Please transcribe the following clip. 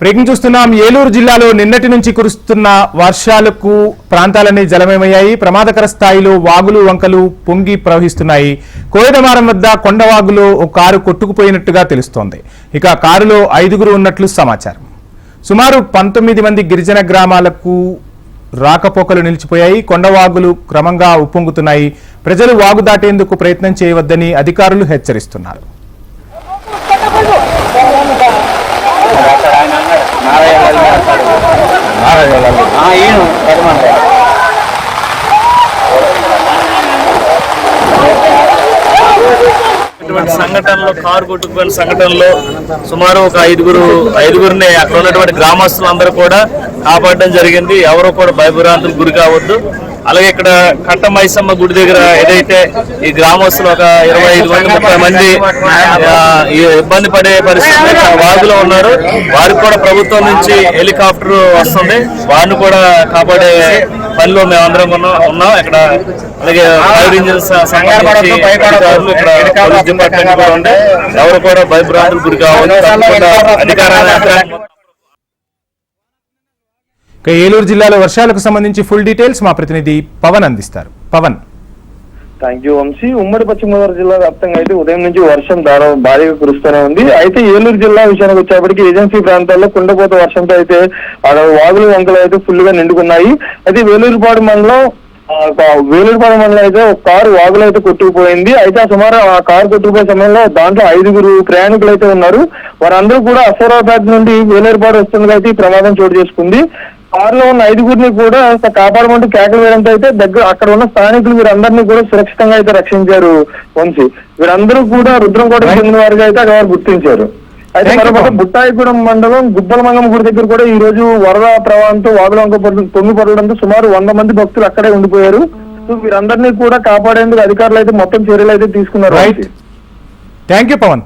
Breaking చూస్తున్నాం. ఏలూరు జిల్లాలో నిన్నటి నుంచి కురుస్తున్న వర్షాలకు ప్రాంతాలన్నీ జలమయమయ్యాయి. ప్రమాదకర స్థాయిలో వాగులు వంకలు పొంగి ప్రవహిస్తున్నాయి. కోయదమారం వద్ద కొండవాగులో ఓ కారు కొట్టుకుపోయినట్టుగా తెలుస్తోంది. ఇక కారులో ఐదుగురు ఉన్నట్లు సమాచారం. సుమారు పంతొమ్మిది మంది గిరిజన గ్రామాలకు రాకపోకలు నిలిచిపోయాయి. కొండవాగులు క్రమంగా ఉప్పొంగుతున్నాయి. ప్రజలు వాగు దాటేందుకు ప్రయత్నం చేయవద్దని అధికారులు హెచ్చరిస్తున్నారు. ఇటువంటి సంఘటనలో కారు కొట్టుకుపోయిన సంఘటనలో సుమారు ఒక ఐదుగురు ఐదుగురిని అక్కడ ఉన్నటువంటి గ్రామస్తులందరూ కూడా కాపాడడం జరిగింది. ఎవరు కూడా భయభ్రాంతులకు గురి కావద్దు. అలాగే ఇక్కడ కట్ట మైసమ్మ గుడి దగ్గర ఏదైతే ఈ గ్రామస్తులు ఒక ఇరవై ఐదు మంది ముప్పై మంది ఆ, ఈ ఇబ్బంది పడే పరిస్థితి ఇక్కడ వాగులో ఉన్నారు. వారికి కూడా ప్రభుత్వం నుంచి హెలికాప్టర్ వస్తుంది. వారిని కూడా కాపాడే పనిలో మేమందరం ఉన్నాం ఉన్నాం. ఇక్కడ అలాగే ఫైర్ ఇంజిన్స్ సంబంధించి ఇక్కడ డిపార్ట్మెంట్ కూడా ఎవరు కూడా భయభ్రాంతులు గురి కావాలి అధికార ఇక ఏలూరు జిల్లాలో వర్షాలకు సంబంధించి ఫుల్ డీటెయిల్స్ మా ప్రతినిధి పవన్ అందిస్తారు. పవన్. Thank you Vamsi. ఉమ్మడి పశ్చిమ గోదావరి జిల్లా వ్యాప్తంగా అయితే ఉదయం నుంచి వర్షం దారం భారీగా కురుస్తూనే ఉంది. అయితే ఏలూరు జిల్లా విషయానికి వచ్చేప్పటికి ఏజెన్సీ ప్రాంతాల్లో కుండపోత వర్షంతో అయితే వాగులు వంకలు అయితే ఫుల్గా నిండుకున్నాయి. అయితే వేలూరుపాడు మండలం వేలూరుపాడు మండలం అయితే ఒక కారు వాగులు అయితే కొట్టుకుపోయింది. అయితే ఆ సుమారు ఆ కారు కొట్టుకుపోయే సమయంలో దాంట్లో ఐదుగురు ప్రయాణికులు అయితే ఉన్నారు. వారందరూ కూడా అసూరాబాద్ నుండి వేలూరుపాడు వస్తుండగా అయితే ఈ ప్రమాదం చోటు చేసుకుంది. కారులో ఉన్న ఐదుగురిని కూడా కాపాడమంటూ కేకలు వేయడంతో అయితే దగ్గర అక్కడ ఉన్న స్థానికులు వీరందరినీ కూడా సురక్షితంగా అయితే రక్షించారు వంశీ. వీరందరూ కూడా రుద్రంకోట చెందిన వారిగా అయితే అక్కడ గుర్తించారు. అయితే మరోపక్క Pawan. బుట్టాయిగూడెం మండలం గుబ్బలమంగం గుడి దగ్గర కూడా ఈ రోజు వరద ప్రవాహంతో వాగులంక పొంగి పడడంతో సుమారు వంద మంది భక్తులు అక్కడే ఉండిపోయారు. వీరందరినీ కూడా కాపాడేందుకు అధికారులు అయితే మొత్తం చర్యలు అయితే తీసుకున్నారు థ్యాంక్ యూ పవన్